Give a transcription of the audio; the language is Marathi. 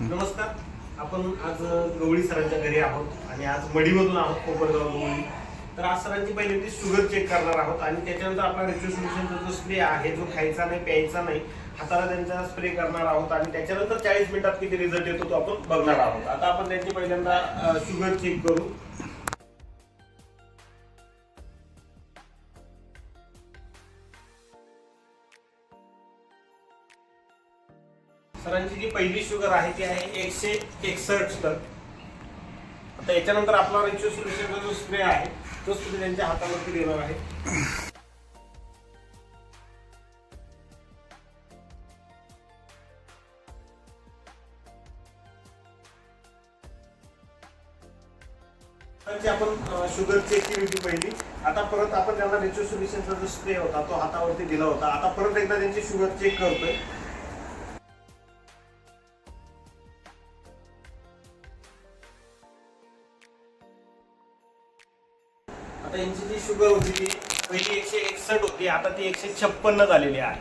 नमस्कार. आपण आज गवळी सरांच्या घरी आहोत आणि आज मडीमधून आहोत कोपरगाव गवळी. तर आज सरांची पहिले ती शुगर चेक करणार आहोत आणि त्याच्यानंतर आपला रेच्यू जो स्प्रे आहे जो खायचा नाही प्यायचा नाही हाताला त्यांचा स्प्रे करणार आहोत आणि त्याच्यानंतर चाळीस मिनिटात किती रिझल्ट येतो तो आपण बघणार आहोत. आता आपण त्यांची पहिल्यांदा शुगर चेक करू. सरांची जी पहिली शुगर आहे ती आहे एकशे एकसष्ट. आता याच्यानंतर आपला रेच्यू सोल्युशनचा जो स्प्रे आहे तो स्प्रे त्यांच्या हातावरती देणार आहे. आपण शुगर चेक केली होती पहिली. आता परत आपण त्यांना रेच्यू सोल्युशनचा जो स्प्रे होता तो हातावरती दिला होता. आता परत एकदा त्यांची शुगर चेक करतोय. आता यांची जी शुगर होती ती पहिली एकशे एकसष्ट होती आता ती एकशे छप्पन्न झालेली आहे.